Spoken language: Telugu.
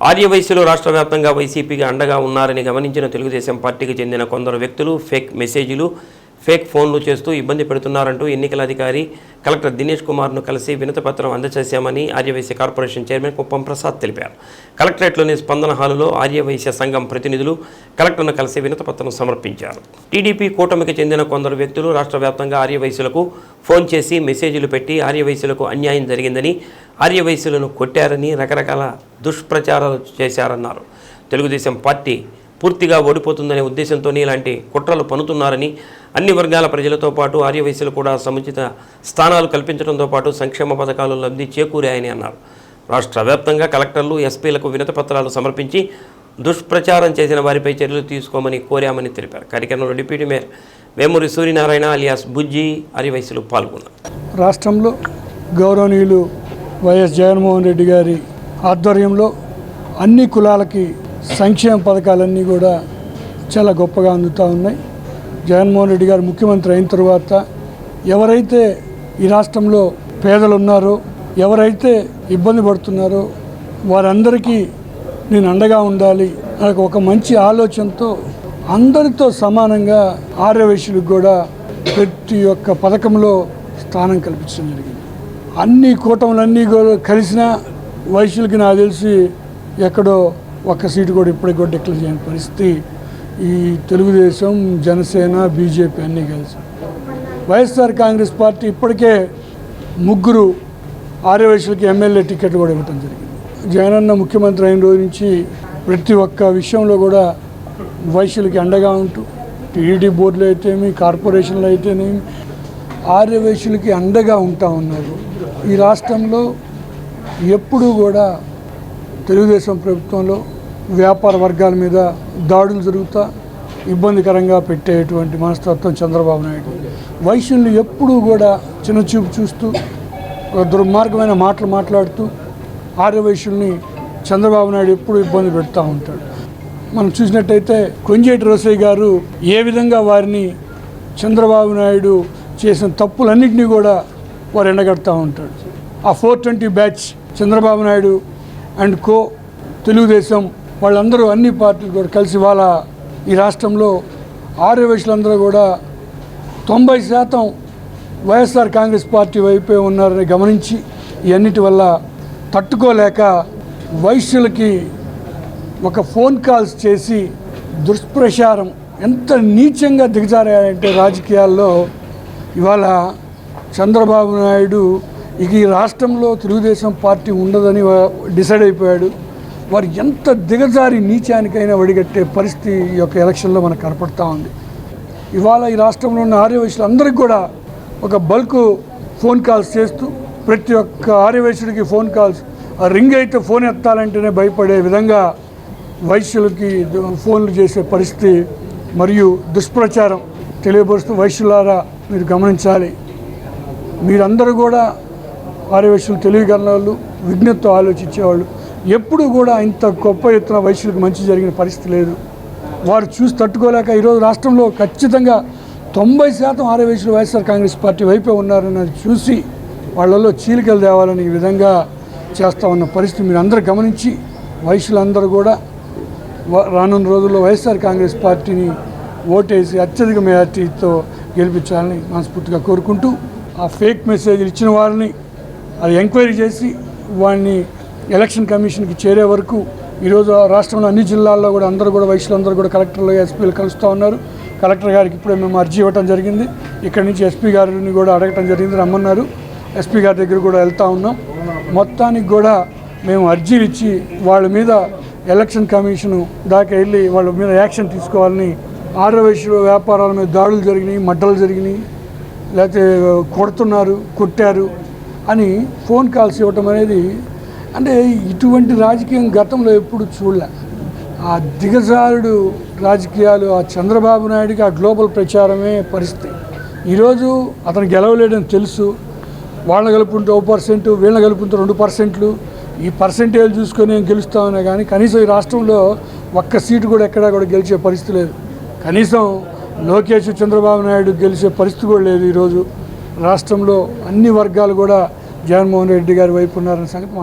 ఆర్యవైశ్యులు రాష్ట్ర వ్యాప్తంగా వైసీపీకి అండగా ఉన్నారని గమనించిన తెలుగుదేశం పార్టీకి చెందిన కొందరు వ్యక్తులు ఫేక్ మెసేజ్లు ఫేక్ ఫోన్లు చేస్తూ ఇబ్బంది పెడుతున్నారంటూ ఎన్నికల అధికారి కలెక్టర్ దినేష్ కుమార్ను కలిసి వినతిపత్రం అందజేశామని ఆర్యవైశ్య కార్పొరేషన్ చైర్మన్ కుప్పం ప్రసాద్ తెలిపారు. కలెక్టరేట్లోని స్పందన హాలులో ఆర్యవైశ్య సంఘం ప్రతినిధులు కలెక్టర్ను కలిసి వినతిపత్రం సమర్పించారు. టీడీపీ కూటమికి చెందిన కొందరు వ్యక్తులు రాష్ట్ర వ్యాప్తంగా ఆర్యవైశ్యులకు ఫోన్ చేసి మెసేజ్లు పెట్టి ఆర్యవైశ్యులకు అన్యాయం జరిగిందని ఆర్యవైశ్యులను కొట్టారని రకరకాల దుష్ప్రచారాలు చేశారన్నారు. తెలుగుదేశం పార్టీ పూర్తిగా ఓడిపోతుందనే ఉద్దేశంతో ఇలాంటి కుట్రలు పనుతున్నారని అన్ని వర్గాల ప్రజలతో పాటు ఆర్యవైశ్యులు కూడా సముచిత స్థానాలు కల్పించడంతో పాటు సంక్షేమ పథకాలు లబ్ధి చేకూరాయని అన్నారు. రాష్ట్ర వ్యాప్తంగా కలెక్టర్లు ఎస్పీలకు వినతి పత్రాలు సమర్పించి దుష్ప్రచారం చేసిన వారిపై చర్యలు తీసుకోమని కోరామని తెలిపారు. కార్యక్రమంలో deputy mayor Vemuri Suryanarayana alias Bujji ఆర్యవైశ్యులు పాల్గొన్నారు. రాష్ట్రంలో గౌరవనీయులు వైఎస్ జగన్మోహన్ రెడ్డి గారి ఆధ్వర్యంలో అన్ని కులాలకి సంక్షేమ పథకాలన్నీ కూడా చాలా గొప్పగా అందుతూ ఉన్నాయి. జగన్మోహన్ రెడ్డి గారు ముఖ్యమంత్రి అయిన తర్వాత ఎవరైతే ఈ రాష్ట్రంలో పేదలు ఉన్నారో ఎవరైతే ఇబ్బంది పడుతున్నారో వారందరికీ నేను అండగా ఉండాలి నాకు ఒక మంచి ఆలోచనతో అందరితో సమానంగా ఆర్యవేశ్యులకు కూడా ప్రతి ఒక్క పథకంలో స్థానం కల్పించడం జరిగింది. అన్ని కూటములన్నీ కూడా కలిసిన వైశ్యులకి నాకు తెలిసి ఎక్కడో ఒక్క సీటు కూడా ఇప్పటికి కూడా డిక్లేర్ చేయని పరిస్థితి. ఈ తెలుగుదేశం జనసేన బీజేపీ అన్నీ కలిసి. వైఎస్ఆర్ కాంగ్రెస్ పార్టీ ఇప్పటికే ముగ్గురు ఆర్యవైశ్యులకి ఎమ్మెల్యే టికెట్ కూడా ఇవ్వటం జరిగింది. జగనన్న ముఖ్యమంత్రి అయిన రోజు నుంచి ప్రతి ఒక్క విషయంలో కూడా వైశ్యులకి అండగా ఉంటూ టీడీ బోర్డులు అయితేమి కార్పొరేషన్లో అయితేనేమి ఆర్యవైశ్యులకి అండగా ఉంటా ఉన్నారు. ఈ రాష్ట్రంలో ఎప్పుడూ కూడా తెలుగుదేశం ప్రభుత్వంలో వ్యాపార వర్గాల మీద దాడులు జరుగుతా ఇబ్బందికరంగా పెట్టేటువంటి మనస్తత్వం చంద్రబాబు నాయుడు. వైశ్యుల్ని ఎప్పుడూ కూడా చిన్నచూపు చూస్తూ ఒక దుర్మార్గమైన మాటలు మాట్లాడుతూ ఆర్యవైశ్యుల్ని చంద్రబాబు నాయుడు ఎప్పుడు ఇబ్బంది పెడతా ఉంటాడు. మనం చూసినట్టయితే కొంజేటి రోసయ్య గారు ఏ విధంగా వారిని చంద్రబాబు నాయుడు చేసిన తప్పులన్నింటినీ కూడా వారు ఎండగడతా ఉంటాడు ఆ four twenty batch Chandrababu Naidu and co Telugu Desam వాళ్ళందరూ అన్ని పార్టీలు కూడా కలిసి వాళ్ళ ఈ రాష్ట్రంలో ఆర్యవైశ్యులందరూ కూడా తొంభై శాతం వైఎస్ఆర్ కాంగ్రెస్ పార్టీ వైపే ఉన్నారని గమనించి ఇవన్నిటి వల్ల తట్టుకోలేక వైశ్యులకి ఒక ఫోన్ కాల్స్ చేసి దుష్ప్రచారం ఎంత నీచంగా దిగజారాయంటే రాజకీయాల్లో ఇవాళ చంద్రబాబు నాయుడు ఇక ఈ రాష్ట్రంలో తెలుగుదేశం పార్టీ ఉండదని డిసైడ్ అయిపోయాడు. వారు ఎంత దిగజారి నీచానికైనా వడిగట్టే పరిస్థితి ఈ యొక్క ఎలక్షన్లో మనకు కనపడతా ఉంది. ఇవాళ ఈ రాష్ట్రంలో ఉన్న ఆర్యవైశ్యులు అందరికీ కూడా ఒక బల్క్ ఫోన్ కాల్స్ చేస్తూ ప్రతి ఒక్క ఆర్యవైశ్యుడికి ఫోన్ కాల్స్ ఆ రింగ్ అయితే ఫోన్ ఎత్తాలంటేనే భయపడే విధంగా వైశ్యులకి ఫోన్లు చేసే పరిస్థితి మరియు దుష్ప్రచారం తెలియపరుస్తూ వైశ్యులారా మీరు గమనించాలి. మీరందరూ కూడా ఆర్యవైశ్యులు తెలియగలిగిన వాళ్ళు విజ్ఞతతో ఆలోచించేవాళ్ళు. ఎప్పుడు కూడా ఇంత గొప్ప ఎత్తున వైశ్యులకు మంచి జరిగిన పరిస్థితి లేదు. వారు చూసి తట్టుకోలేక ఈరోజు రాష్ట్రంలో ఖచ్చితంగా తొంభై శాతం ఆర్యవైశ్యులు వైఎస్ఆర్ కాంగ్రెస్ పార్టీ వైపే ఉన్నారన్నది చూసి వాళ్ళలో చీలికలు తేవాలని ఈ విధంగా చేస్తూ ఉన్న పరిస్థితి మీరు అందరూ గమనించి వైశ్యులందరూ కూడా వ- రానున్న రోజుల్లో వైఎస్ఆర్ కాంగ్రెస్ పార్టీని ఓటేసి అత్యధిక మెజార్టీతో గెలిపించాలని మనస్ఫూర్తిగా కోరుకుంటూ ఆ ఫేక్ మెసేజ్లు ఇచ్చిన వారిని అది ఎంక్వైరీ చేసి వాడిని ఎలక్షన్ కమిషన్కి చేరే వరకు ఈరోజు ఆ రాష్ట్రంలో అన్ని జిల్లాల్లో కూడా అందరూ కూడా వైశ్యులందరూ కూడా కలెక్టర్లు ఎస్పీలు కలుస్తూ ఉన్నారు. కలెక్టర్ గారికి ఇప్పుడే మేము అర్జీ ఇవ్వడం జరిగింది. ఇక్కడి నుంచి ఎస్పీ గారిని కూడా అడగటం జరిగింది రమ్మన్నారు. ఎస్పీ గారి దగ్గర కూడా వెళ్తూ ఉన్నాం. మొత్తానికి కూడా మేము అర్జీలు ఇచ్చి వాళ్ళ మీద ఎలక్షన్ కమిషను దాకా వెళ్ళి వాళ్ళ మీద యాక్షన్ తీసుకోవాలని ఆర్యవైశ్య వ్యాపారాల మీద దాడులు జరిగినాయి మడ్డలు జరిగినాయి లేకపోతే కొడుతున్నారు కొట్టారు అని ఫోన్ కాల్స్ ఇవ్వటం అనేది అంటే ఇటువంటి రాజకీయం గతంలో ఎప్పుడు చూడలే. ఆ దిగజారుడు రాజకీయాలు ఆ చంద్రబాబు నాయుడికి ఆ గ్లోబల్ ప్రచారమే పరిస్థితి. ఈరోజు అతను గెలవలేడని తెలుసు. వాళ్ళని కలుపుకుంటే ఓ పర్సెంట్ వీళ్ళని కలుపుకుంటే రెండు పర్సెంట్లు. ఈ పర్సెంటేజ్ చూసుకొని నేను గెలుస్తామనే కానీ కనీసం ఈ రాష్ట్రంలో ఒక్క సీటు కూడా ఎక్కడా కూడా గెలిచే పరిస్థితి లేదు. కనీసం లోకేష్ చంద్రబాబు నాయుడు గెలిచే పరిస్థితి కూడా లేదు ఈరోజు. రాష్ట్రంలో అన్ని వర్గాలు కూడా జగన్మోహన్ రెడ్డి గారి వైపు ఉన్నారని సంగతి మా